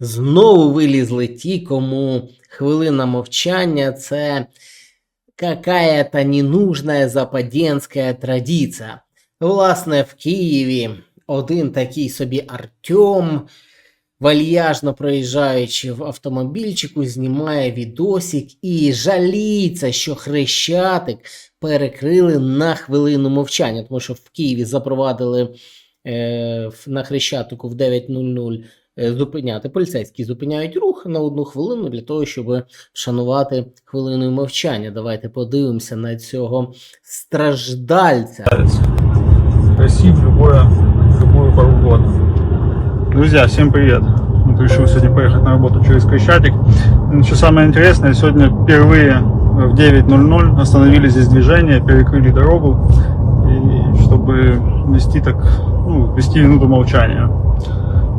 Знову вилізли ті, кому хвилина мовчання це какая-то ненужная западенська традиція. Власне, в Києві один такий собі Артем, вальяжно проїжджаючи в автомобільчику, знімає відосик і жаліється, що хрещатик перекрили на хвилину мовчання, тому що в Києві запровадили е, на хрещатику в 9.00 е, зупиняти. Поліцейські зупиняють рух на одну хвилину для того, щоб вшанувати хвилиною мовчання. Давайте подивимося на цього страждальця. Красив любое, любую пору года. Друзья, всем привет. Вот решил сегодня поехать на работу через Крещатик. Ну, Что самое интересное, сегодня впервые в 9.00 остановили здесь движение, перекрыли дорогу, и чтобы вести так, ну, вести минуту молчания.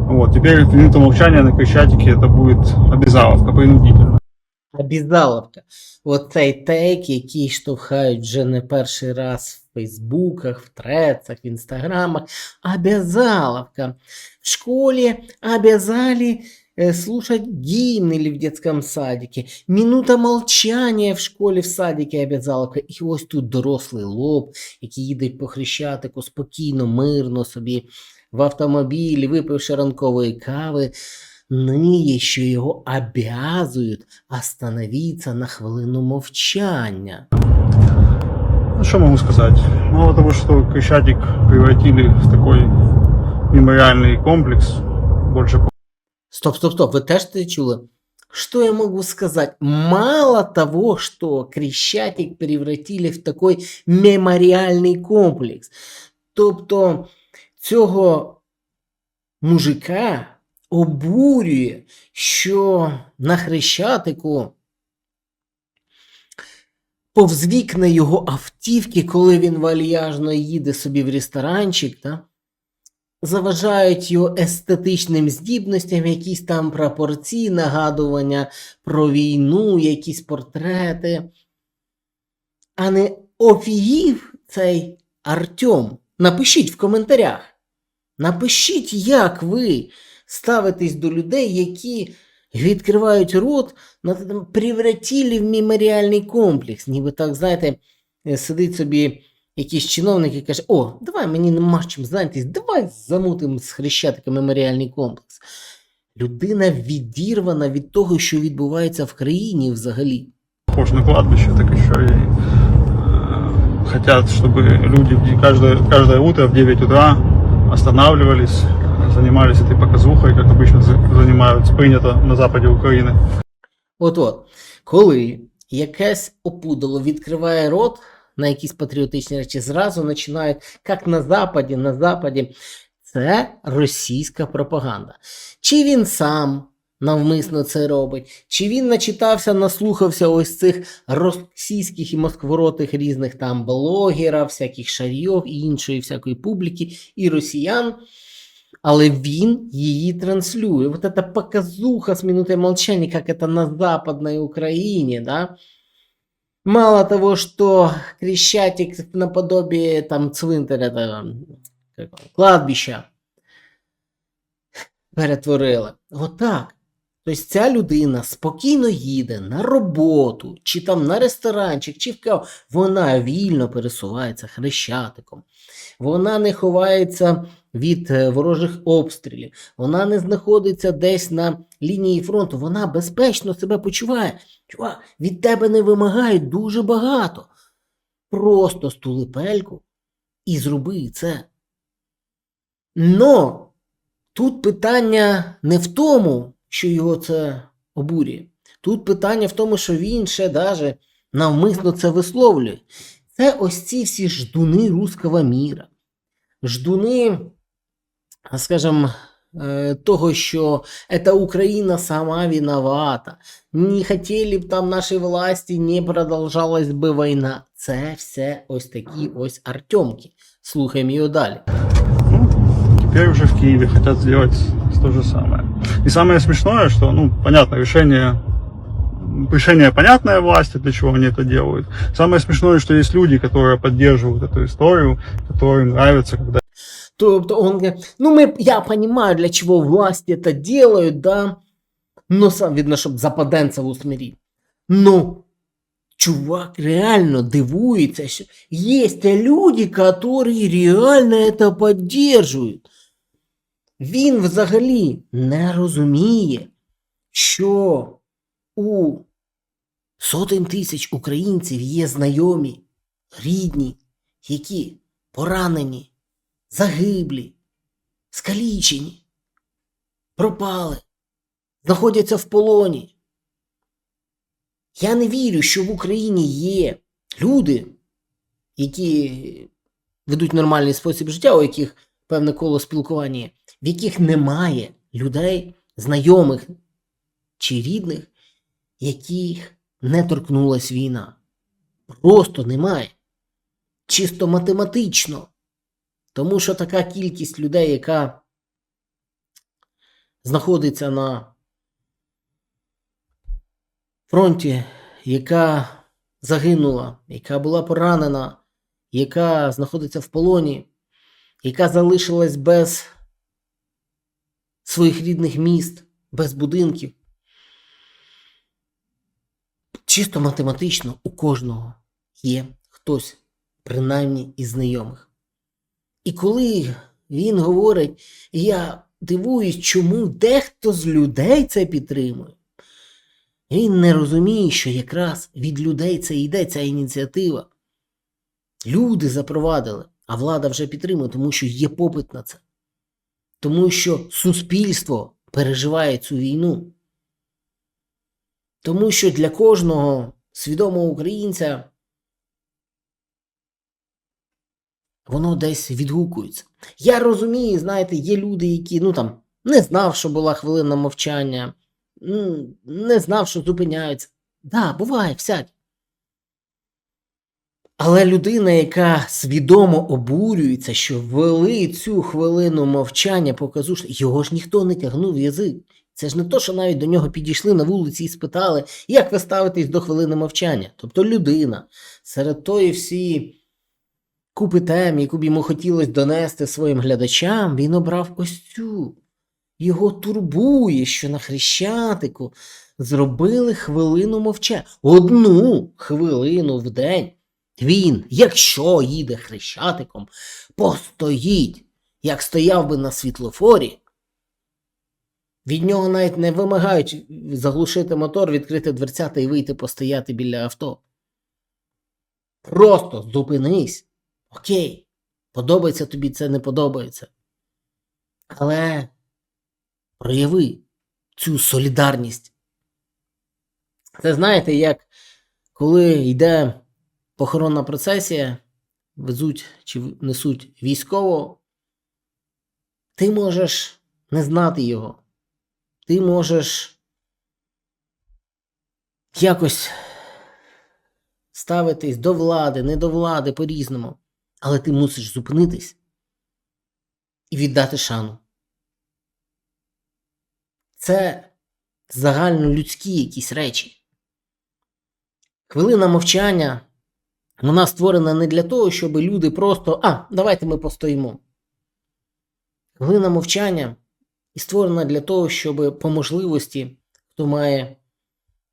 Вот, теперь минута молчания на Крещатике это будет обязаловка принудительно. Обізаловка. Оцей тейк, який штовхають вже не перший раз в Фейсбуках, в Трецах, в Інстаграмах. Обязаловка. В школе обязали э, слушать или в детском садике. Минута молчания в школі, в садике обязаловка. І ось тут дорослий лоб, який їде по хрещатику спокійно, мирно собі в автомобілі, випивши ранкової кави, ниє, що його обязують остановиться на хвилину мовчання. Ну, что могу сказать? Мало того, что Крещатик превратили в такой мемориальный комплекс, больше Стоп, стоп, стоп, вы теж це чули? Что я могу сказать? Мало того, что Крещатик превратили в такой меморіальний комплекс. Тобто цього мужика обурює, що на Хрещатику повз вікна його автівки, коли він вальяжно їде собі в ресторанчик, та, заважають його естетичним здібностям, якісь там прапорці, нагадування про війну, якісь портрети. А не офігів цей Артем. Напишіть в коментарях. Напишіть, як ви ставитесь до людей, які відкривають рот, там в меморіальний комплекс. Ніби так, знаєте, е, сидить собі якийсь чиновник і каже: О, давай мені нема чим зайнятись, давай замутимо з хрещатика меморіальний комплекс. Людина відірвана від того, що відбувається в країні взагалі. на кладбище, так еще и э, хотят, чтобы люди каждое, каждое утро в 9 утра останавливались, занимались этой показухой, как обычно за- занимаются, принято на западе Украины. От-от, коли якесь опудало відкриває рот на якісь патріотичні речі, зразу починають, як на Западі, на Западі. Це російська пропаганда. Чи він сам Навмисно це робить, чи він начитався, наслухався ось цих російських і москворотих різних там блогерів, всяких шарйов і іншої всякої публіки, і росіян, але він її транслює. Вот эта показуха с минутой молчания, как это на Западной Украине, да? Мало того, что Крещатик наподобие там цвинтаря, там, кладбища перетворили. Отак. Тобто ця людина спокійно їде на роботу, чи там на ресторанчик, чи в каву. Вона вільно пересувається хрещатиком. Вона не ховається від е, ворожих обстрілів. Вона не знаходиться десь на лінії фронту. Вона безпечно себе почуває. Чувак, від тебе не вимагають дуже багато. Просто стули пельку і зроби це. Но тут питання не в тому, що його це обурює. Тут питання в тому, що він ще даже навмисно це висловлює. Це ось ці всі ждуни руського міра. Ждуни, скажімо, е, того, що це Україна сама виновата. Не хотіли б там наші власті, не продовжалась би війна. Це все ось такі ось Артемки. Слухаємо його далі. Ну, теперь уже в Киеве хотят сделать то же самое. И самое смешное, что, ну, понятно, решение решение понятное власти, для чего они это делают. Самое смешное, что есть люди, которые поддерживают эту историю, которым нравится, когда Тобто он говорит, ну мы, я понимаю, для чего власти это делают, да, но сам видно, щоб западенця в усмирі. Ну, чувак реально дивується, що є люди, які реально це підтримують. Він взагалі не розуміє, що у сотень тисяч українців є знайомі, рідні, які поранені, загиблі, скалічені, пропали, знаходяться в полоні. Я не вірю, що в Україні є люди, які ведуть нормальний спосіб життя, у яких певне коло спілкування, в яких немає людей, знайомих чи рідних, яких не торкнулась війна. Просто немає. Чисто математично. Тому що така кількість людей, яка знаходиться на фронті, яка загинула, яка була поранена, яка знаходиться в полоні, яка залишилась без своїх рідних міст, без будинків. Чисто математично у кожного є хтось, принаймні із знайомих. І коли він говорить, я дивуюсь, чому дехто з людей це підтримує, він не розуміє, що якраз від людей це йде ця ініціатива. Люди запровадили, а влада вже підтримує, тому що є попит на це. Тому що суспільство переживає цю війну. Тому що для кожного свідомого українця воно десь відгукується. Я розумію, знаєте, є люди, які ну там не знав, що була хвилина мовчання, не знав, що зупиняються. Да, буває, всяке. Але людина, яка свідомо обурюється, що ввели цю хвилину мовчання показушно, його ж ніхто не тягнув язик. Це ж не то, що навіть до нього підійшли на вулиці і спитали, як ви ставитесь до хвилини мовчання. Тобто людина серед тої всі купи тем, яку б йому хотілося донести своїм глядачам, він обрав ось цю. Його турбує, що на Хрещатику зробили хвилину мовчання. Одну хвилину в день. Він, якщо їде хрещатиком, постоїть, як стояв би на світлофорі. Від нього навіть не вимагають заглушити мотор, відкрити дверцята і вийти постояти біля авто. Просто зупинись. Окей, подобається тобі це, не подобається. Але прояви цю солідарність. Це знаєте, як коли йде похоронна процесія, везуть чи несуть військового, ти можеш не знати його. Ти можеш якось ставитись до влади, не до влади по-різному, але ти мусиш зупинитись і віддати шану. Це загальнолюдські якісь речі. Хвилина мовчання вона створена не для того, щоб люди просто а, давайте ми постоїмо. Хвилина мовчання і створена для того, щоб по можливості, хто має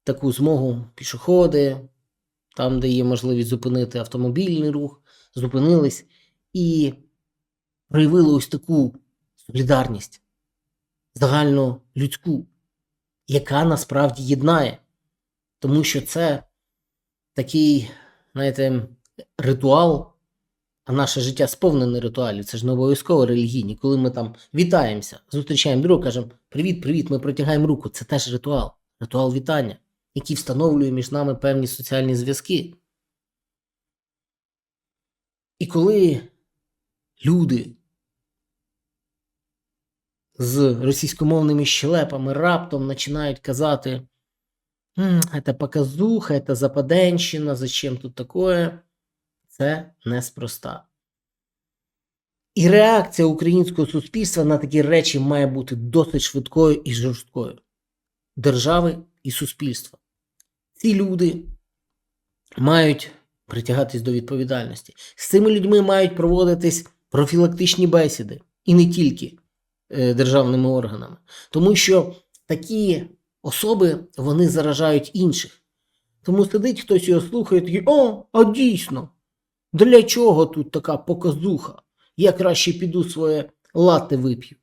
таку змогу пішоходи, там, де є можливість зупинити автомобільний рух, зупинились і проявили ось таку солідарність, загальну людську, яка насправді єднає. Тому що це такий, знаєте, ритуал, а наше життя сповнене ритуалів. Це ж не обов'язково релігійні. Коли ми там вітаємося, зустрічаємо друга, кажемо Привіт, привіт, ми протягаємо руку. Це теж ритуал, ритуал вітання, який встановлює між нами певні соціальні зв'язки. І коли люди з російськомовними щелепами раптом починають казати, «М, это показуха, это западенщина, зачем тут такое? Це неспроста. І реакція українського суспільства на такі речі має бути досить швидкою і жорсткою. Держави і суспільства. Ці люди мають притягатись до відповідальності. З цими людьми мають проводитись профілактичні бесіди, і не тільки е, державними органами. Тому що такі особи вони заражають інших. Тому сидить хтось його слухає такий, о, а дійсно, для чого тут така показуха? Я краще піду своє латте вип'ю.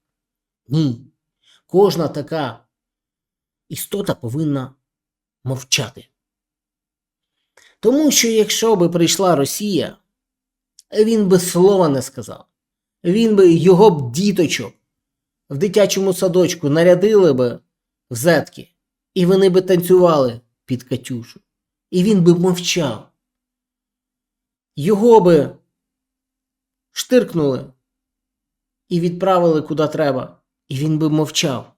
Ні. Кожна така істота повинна мовчати. Тому що якщо би прийшла Росія, він би слова не сказав. Він би його б діточок в дитячому садочку нарядили би в зетки, і вони би танцювали під Катюшу. І він би мовчав. Його би штиркнули і відправили куди треба, і він би мовчав.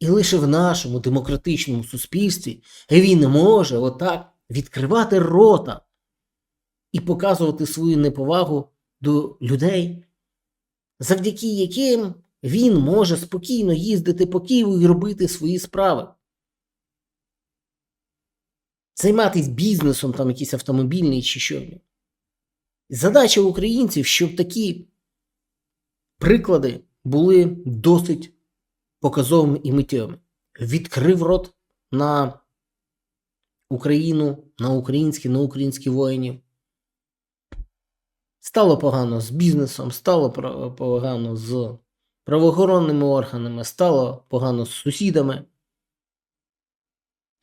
І лише в нашому демократичному суспільстві він може отак відкривати рота і показувати свою неповагу до людей, завдяки яким він може спокійно їздити по Києву і робити свої справи. Займатися бізнесом, там якийсь автомобільний чи що. Задача українців, щоб такі приклади були досить показовими і миттєвими. Відкрив рот на Україну, на українські, на українські воїнів. Стало погано з бізнесом, стало погано з правоохоронними органами, стало погано з сусідами.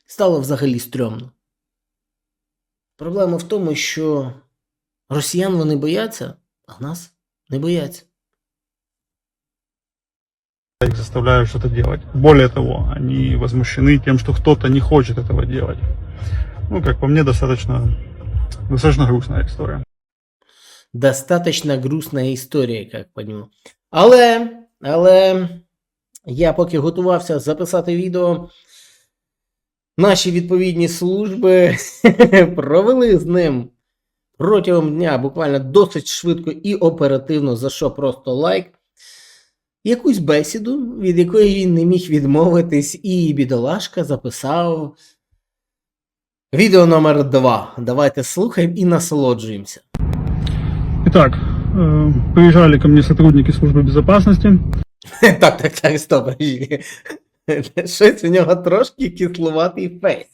Стало взагалі стрьомно. Проблема в тому, що росіян вони бояться, а нас не бояться. Я их заставляю что-то делать. Более того, они возмущены тем, что кто-то не хочет этого делать. Ну, как по мне, достаточно, достаточно грустная история. Достаточно грустна історія, як по ньому. Але, але я поки готувався записати відео, наші відповідні служби провели з ним протягом дня буквально досить швидко і оперативно, за що просто лайк. Якусь бесіду, від якої він не міг відмовитись, і бідолашка записав відео номер 2. Давайте слухаємо і насолоджуємося. Итак, э, приезжали ко мне сотрудники службы безопасности. Так, так, так, стоп. Щось у нього трошки кисловатий фейс.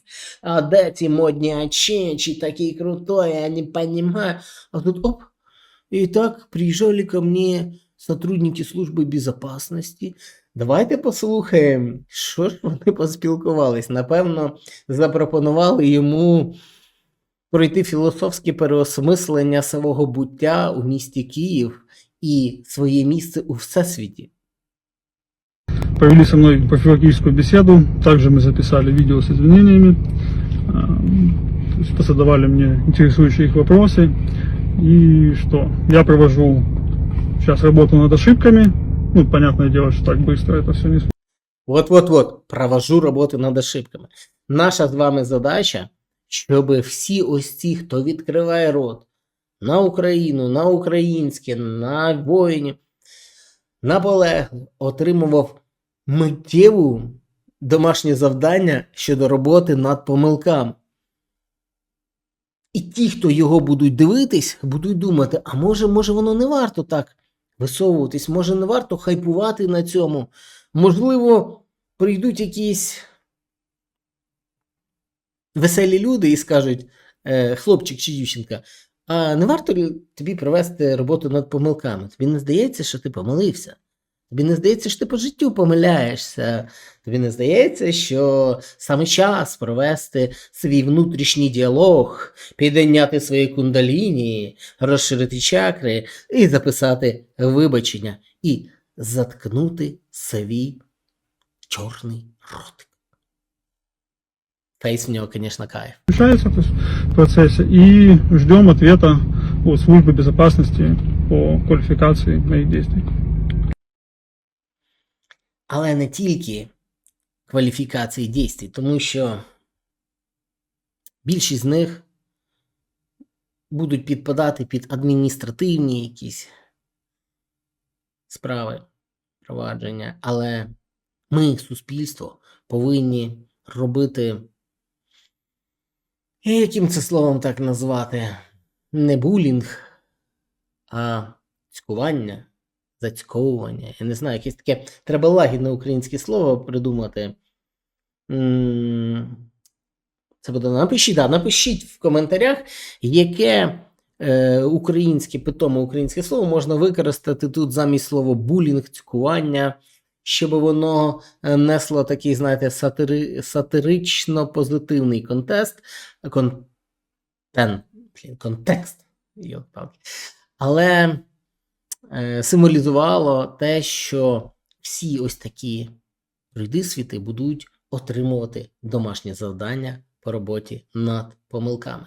А де ці модні очечі, такий крутой, я не понимаю. А тут оп. І так приїжджали ко мне сотрудники служби безопасности. Давайте послухаємо, що ж вони поспілкувались. Напевно, запропонували йому пройти філософське переосмислення свого буття у місті Київ і своє місце у всесвіті. Провели со мной профилактическую беседу. Также мы записали видео с извинениями. Э, то есть Позадавали мне интересующие их вопросы. И что? Я провожу сейчас работу над ошибками. Ну, понятное дело, что так быстро это все не От-от-от, провожу роботу над ошибками. Наша з вами задача, щоб всі ось ці, хто відкриває рот на Україну, на українське, на воїнів, наполегло, отримував миттєву домашнє завдання щодо роботи над помилками. І ті, хто його будуть дивитись, будуть думати, а може, може воно не варто так висовуватись, може не варто хайпувати на цьому. Можливо, прийдуть якісь веселі люди і скажуть, «Е, хлопчик чи дівчинка, а не варто тобі провести роботу над помилками? Тобі не здається, що ти помилився? Тобі не здається, що ти по життю помиляєшся. Тобі не здається, що саме час провести свій внутрішній діалог, підняти свої кундаліні, розширити чакри і записати вибачення, і заткнути свій чорний ротик. Фейс в нього, звісно, кайф. есть, в процессе. И ждем ответа от службы безопасности по квалификации моих действий. Але не тільки кваліфікації дійствій, тому що більшість з них будуть підпадати під адміністративні якісь справи, провадження. Але ми, суспільство, повинні робити, яким це словом так назвати, не булінг, а цькування зацьковування. Я не знаю, якесь таке. Треба лагідне українське слово придумати. це буде напишіть, да, напишіть в коментарях, яке е, українське питоме українське слово можна використати тут замість слова булінг, цькування, щоб воно е, несло такий, знаєте, сатири, сатирично позитивний контест, кон, тен, блін, контекст. Але е, символізувало те, що всі ось такі пройдисвіти будуть отримувати домашнє завдання по роботі над помилками.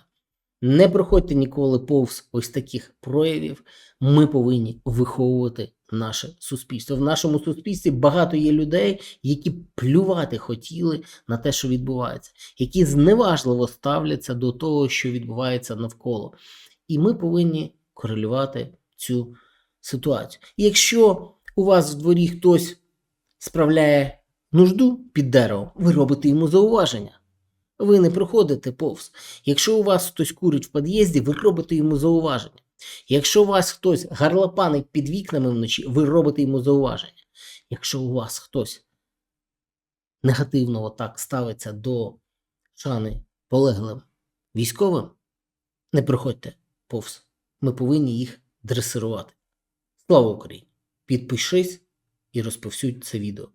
Не проходьте ніколи повз ось таких проявів. Ми повинні виховувати наше суспільство. В нашому суспільстві багато є людей, які плювати хотіли на те, що відбувається, які зневажливо ставляться до того, що відбувається навколо. І ми повинні корелювати цю ситуацію. І якщо у вас в дворі хтось справляє нужду під деревом, ви робите йому зауваження. Ви не проходите повз. Якщо у вас хтось курить в під'їзді, ви робите йому зауваження. Якщо у вас хтось гарлопанить під вікнами вночі, ви робите йому зауваження. Якщо у вас хтось негативно отак ставиться до шани полеглим військовим, не проходьте повз. Ми повинні їх дресирувати. Слава Україні! Підпишись і розповсюдь це відео.